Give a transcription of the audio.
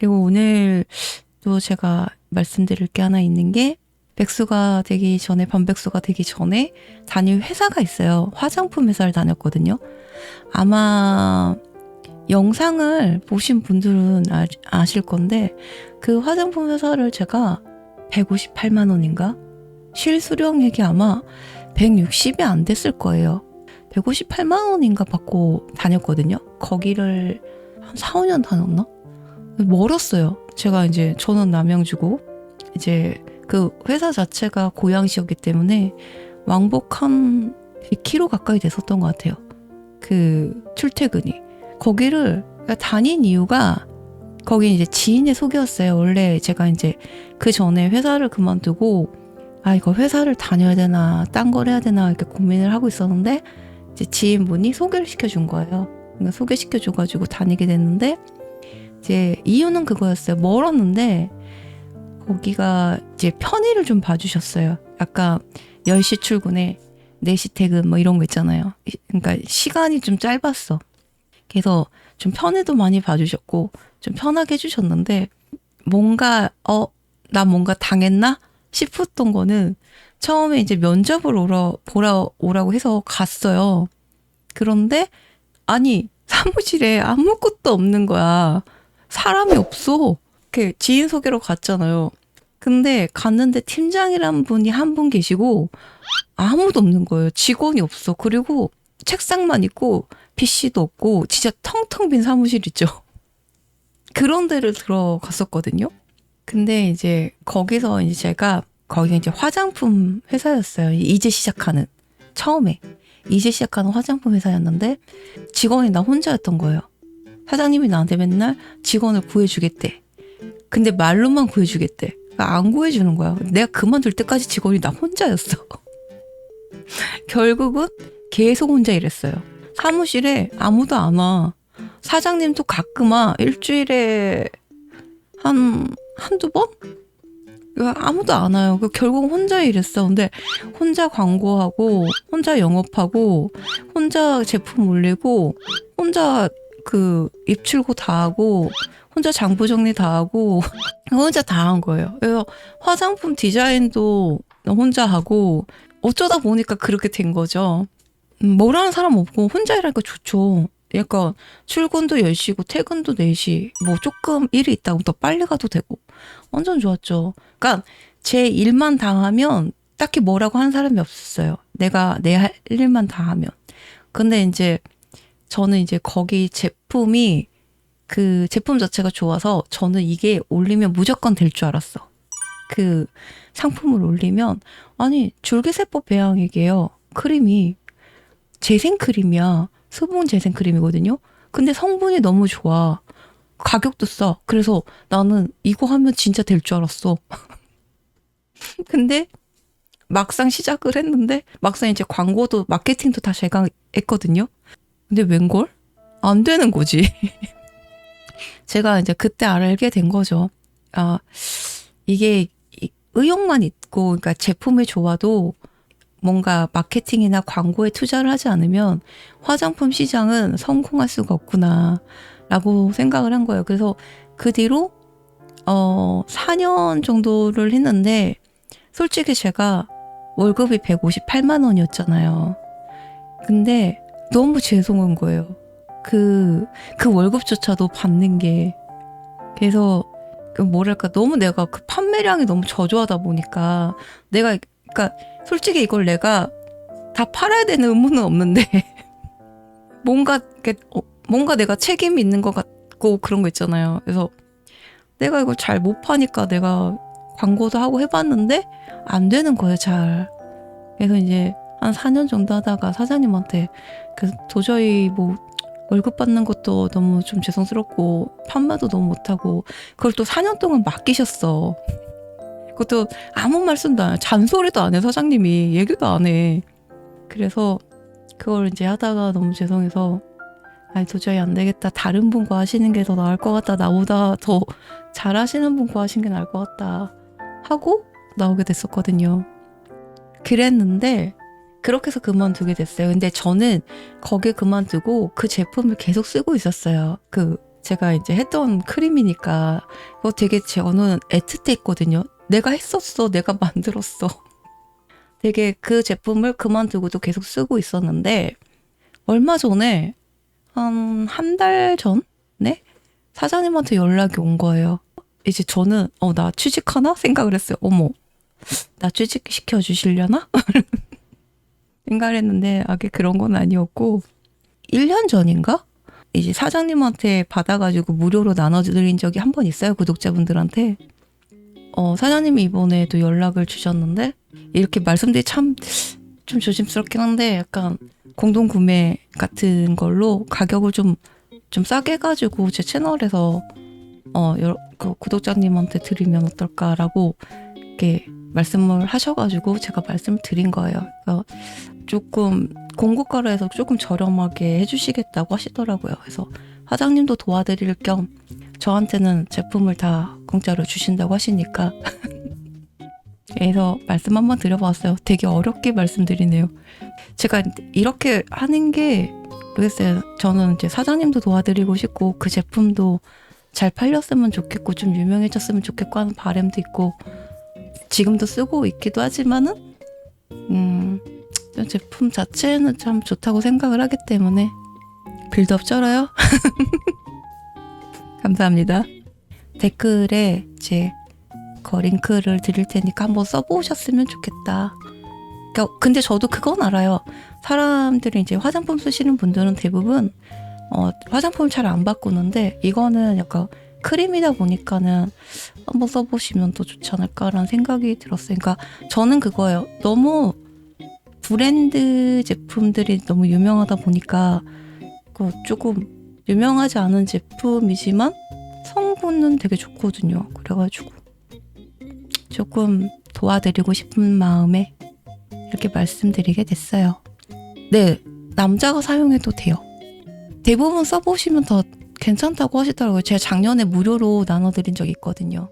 그리고 오늘 또 제가 말씀드릴 게 하나 있는 게 백수가 되기 전에 반백수가 되기 전에 다닐 회사가 있어요. 화장품 회사를 다녔거든요. 아마 영상을 보신 분들은 아, 아실 건데 그 화장품 회사를 제가 158만 원인가 실수령액이 아마 160이 안 됐을 거예요. 158만 원인가 받고 다녔거든요. 거기를 한 4, 5년 다녔나? 멀었어요. 제가 이제 저는 남양주고 이제 그 회사 자체가 고양시였기 때문에 왕복 한 100km 가까이 됐었던 것 같아요. 그 출퇴근이. 거기를 다닌 이유가 거기 이제 지인의 소개였어요. 원래 제가 이제 그 전에 회사를 그만두고 아 이거 회사를 다녀야 되나 딴 걸 해야 되나 이렇게 고민을 하고 있었는데 이제 지인분이 소개를 시켜준 거예요. 그러니까 소개시켜줘가지고 다니게 됐는데 이제 이유는 그거였어요. 멀었는데 거기가 이제 편의를 좀 봐주셨어요. 약간 10시 출근에 4시 퇴근 뭐 이런 거 있잖아요. 이- 그러니까 시간이 좀 짧았어. 그래서 좀 편의도 많이 봐주셨고 좀 편하게 해주셨는데 뭔가 어 나 뭔가 당했나 싶었던 거는 처음에 이제 면접을 오러 보러 오라고 해서 갔어요. 그런데 아니 사무실에 아무것도 없는 거야. 사람이 없어. 이렇게 지인 소개로 갔잖아요. 근데 갔는데 팀장이란 분이 한 분 계시고 아무도 없는 거예요. 직원이 없어. 그리고 책상만 있고 PC도 없고 진짜 텅텅 빈 사무실 있죠. 그런 데를 들어갔었거든요. 근데 이제 거기서 이제 제가 거기가 이제 화장품 회사였어요. 이제 시작하는 처음에 이제 시작하는 화장품 회사였는데 직원이 나 혼자였던 거예요. 사장님이 나한테 맨날 직원을 구해주겠대. 근데 말로만 구해주겠대. 그러니까 안 구해주는 거야. 내가 그만둘 때까지 직원이 나 혼자였어. 결국은 계속 혼자 일했어요. 사무실에 아무도 안 와. 사장님도 가끔 와. 일주일에 한, 한두 번? 아무도 안 와요. 그 결국 혼자 일했어. 근데 혼자 광고하고, 혼자 영업하고, 혼자 제품 올리고, 혼자 그 입출고 다 하고, 혼자 장부 정리 다 하고, 혼자 다 한 거예요. 그래서 화장품 디자인도 혼자 하고, 어쩌다 보니까 그렇게 된 거죠. 음, 뭐라는 사람 없고 혼자 일하니까 좋죠. 약간 출근도 10시고 퇴근도 4시. 뭐 조금 일이 있다고 더 빨리 가도 되고. 완전 좋았죠. 그러니까 제 일만 다 하면 딱히 뭐라고 하는 사람이 없었어요. 내가 내 할 일만 다 하면. 근데 이제 저는 이제 거기 제품이 그 제품 자체가 좋아서 저는 이게 올리면 무조건 될 줄 알았어. 그 상품을 올리면 아니 줄기세포 배양액이에요. 크림이 재생 크림이야. 수분 재생 크림이거든요. 근데 성분이 너무 좋아. 가격도 싸. 그래서 나는 이거 하면 진짜 될 줄 알았어. 근데 막상 시작을 했는데 막상 이제 광고도 마케팅도 다 제가 했거든요. 근데 웬걸? 안 되는 거지. 제가 이제 그때 알게 된 거죠. 아, 이게 이- 의욕만 있고, 그러니까 제품이 좋아도 뭔가 마케팅이나 광고에 투자를 하지 않으면 화장품 시장은 성공할 수가 없구나, 라고 생각을 한 거예요. 그래서 그 뒤로, 어, 4년 정도를 했는데, 솔직히 제가 월급이 158만 원이었잖아요. 근데 너무 죄송한 거예요. 그, 그 월급조차도 받는 게. 그래서, 그 뭐랄까, 너무 내가 그 판매량이 너무 저조하다 보니까, 내가, 그니까, 솔직히 이걸 내가 다 팔아야 되는 의무는 없는데, 뭔가, 어, 뭔가 내가 책임이 있는 것 같고 그런 거 있잖아요. 그래서 내가 이걸 잘 못 파니까 내가 광고도 하고 해봤는데, 안 되는 거예요, 잘. 그래서 이제 한 4년 정도 하다가 사장님한테 그 도저히 뭐 월급 받는 것도 너무 좀 죄송스럽고 판매도 너무 못하고 그걸 또 4년 동안 맡기셨어. 그것도 아무 말씀도 안 해. 잔소리도 안 해, 사장님이. 얘기도 안 해. 그래서 그걸 이제 하다가 너무 죄송해서 아니 도저히 안 되겠다. 다른 분과 하시는 게 더 나을 것 같다. 나보다 더 잘하시는 분과 하시는 게 나을 것 같다. 하고 나오게 됐었거든요. 그랬는데 그렇게 해서 그만두게 됐어요. 근데 저는 거기 그만두고 그 제품을 계속 쓰고 있었어요. 그 제가 이제 했던 크림이니까 그거 되게 저는 애틋했거든요. 내가 했었어. 내가 만들었어. 되게 그 제품을 그만두고도 계속 쓰고 있었는데 얼마 전에 한 한 달 전에 사장님한테 연락이 온 거예요. 이제 저는 어 나 취직하나 생각을 했어요. 어머 나 취직 시켜 주시려나 생각을 했는데 아게 그런 건 아니었고 1년 전인가? 이제 사장님한테 받아가지고 무료로 나눠드린 적이 한 번 있어요 구독자분들한테. 어 사장님이 이번에도 연락을 주셨는데 이렇게 말씀드리 참 좀 조심스럽긴 한데 약간 공동 구매 같은 걸로 가격을 좀좀 싸게 해가지고 제 채널에서 어 여러, 그 구독자님한테 드리면 어떨까라고 이렇게 말씀을 하셔가지고 제가 말씀을 드린 거예요. 그래서 조금 공고가로 해서 조금 저렴하게 해주시겠다고 하시더라고요. 그래서 사장님도 도와드릴 겸 저한테는 제품을 다 공짜로 주신다고 하시니까 그래서 말씀 한번 드려봤어요. 되게 어렵게 말씀드리네요. 제가 이렇게 하는 게 모르겠어요. 저는 이제 사장님도 도와드리고 싶고 그 제품도 잘 팔렸으면 좋겠고 좀 유명해졌으면 좋겠고 하는 바람도 있고 지금도 쓰고 있기도 하지만은 음 제품 자체는 참 좋다고 생각을 하기 때문에 빌드업 쩔어요. 감사합니다. 댓글에 제그 링크를 드릴 테니까 한번 써보셨으면 좋겠다. 그러니까 근데 저도 그건 알아요. 사람들이 이제 화장품 쓰시는 분들은 대부분 어, 화장품 잘 안 바꾸는데 이거는 약간 크림이다 보니까는 한번 써보시면 더 좋지 않을까라는 생각이 들었어요. 그러니까 저는 그거예요. 너무 브랜드 제품들이 너무 유명하다 보니까 그 조금 유명하지 않은 제품이지만 성분은 되게 좋거든요. 그래가지고 조금 도와드리고 싶은 마음에 이렇게 말씀드리게 됐어요. 네, 남자가 사용해도 돼요. 대부분 써보시면 더 괜찮다고 하시더라고요. 제가 작년에 무료로 나눠드린 적이 있거든요.